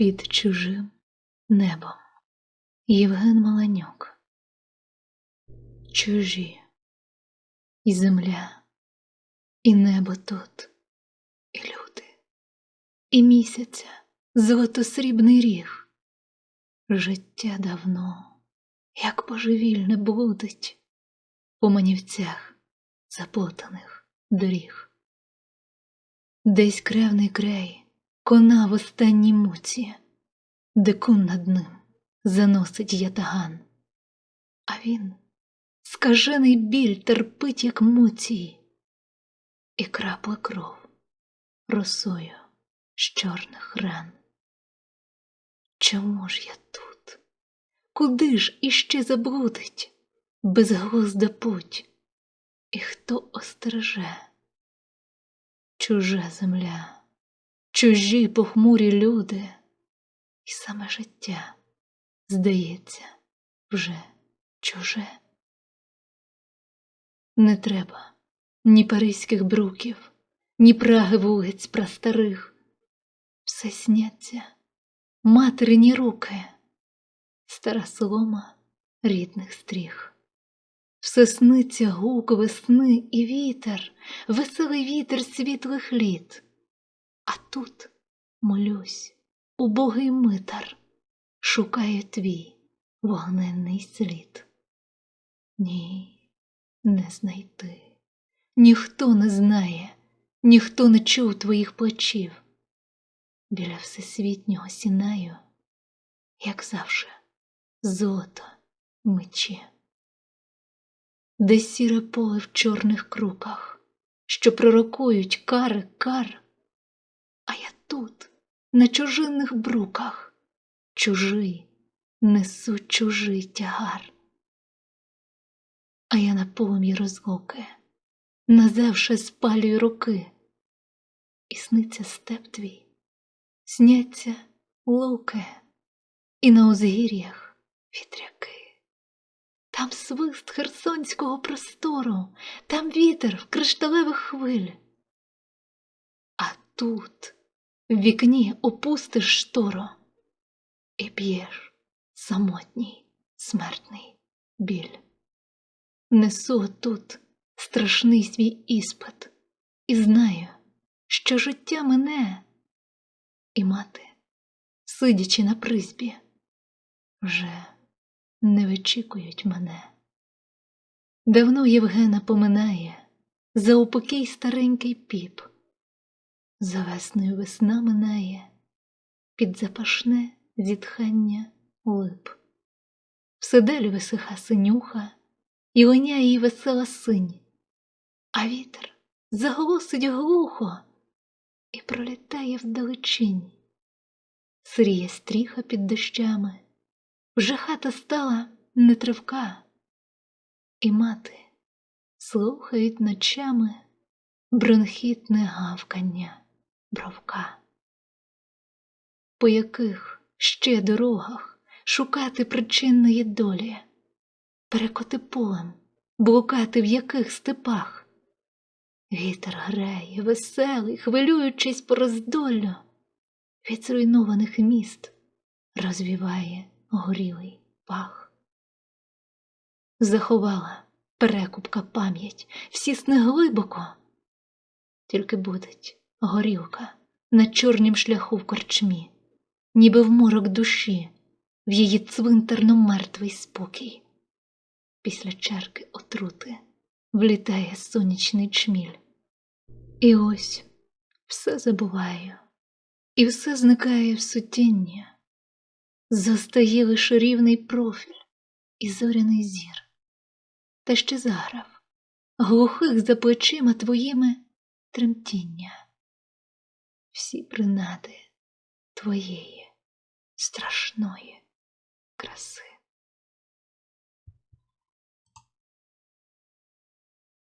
під чужим небом. Євген Маланюк. Чужі і земля, і небо тут, і люди, і місяця золотосрібний ріг. Життя давно, як божевільне блудить по манівцях заплутаних доріг. Десь кревний край кона в останній муці, де кун над ним заносить ятаган, а він скажений біль терпить, як муцій, і крапла кров росою з чорних ран. Чому ж я тут? Куди ж іще заблудить безглузда путь? І хто остереже? Чужа земля, чужі похмурі люди, і саме життя, здається, вже чуже. Не треба ні паризьких бруків, ні праги вулиць прастарих. Все сняться материні руки, стара солома рідних стріх. Все сниться гук весни і вітер, веселий вітер світлих літ. А тут молюсь, убогий митар, шукає твій вогненний слід. Ні, не знайти. Ніхто не знає, ніхто не чув твоїх плечів. Біля всесвітнього сінаю, як завше, золото мечі. Де сіре поле в чорних круках, що пророкують кари кар, а я тут, на чужинних бруках, чужий, несу чужий тягар. А я на полум'ї розлуки, назавше спалюю руки, і сниться степ твій, сняться луки, і на узгір'ях вітряки. Там свист херсонського простору, там вітер в кришталевих хвиль. А тут в вікні опустиш штору і п'єш самотній смертний біль. Несу тут страшний свій іспит і знаю, що життя мене, і мати, сидячи на призбі, вже не вичікують мене. Давно Євгена поминає за упокій старенький піп, за весною весна минає під запашне зітхання лип. В висиха синюха, і линяє її весела синь, а вітер заголосить глухо і пролітає вдалечінь. Сиріє стріха під дощами. Вже хата стала нетривка, і мати слухають ночами бронхітне гавкання бровка. По яких ще дорогах шукати причинної долі, перекоти полем, блукати в яких степах? Вітер грає, веселий, хвилюючись по роздолю, від зруйнованих міст розвіває горілий пах. Заховала перекупка пам'ять, всі сни глибоко, тільки будить горілка на чорнім шляху в корчмі, ніби в морок душі, в її цвинтарно мертвий спокій. Після чарки отрути влітає сонячний чміль. І ось все забуваю, і все зникає в сутінні. Застає лише рівний профіль і зоряний зір, та ще заграв глухих за плечима твоїми тремтіння, всі принади твоєї страшної краси.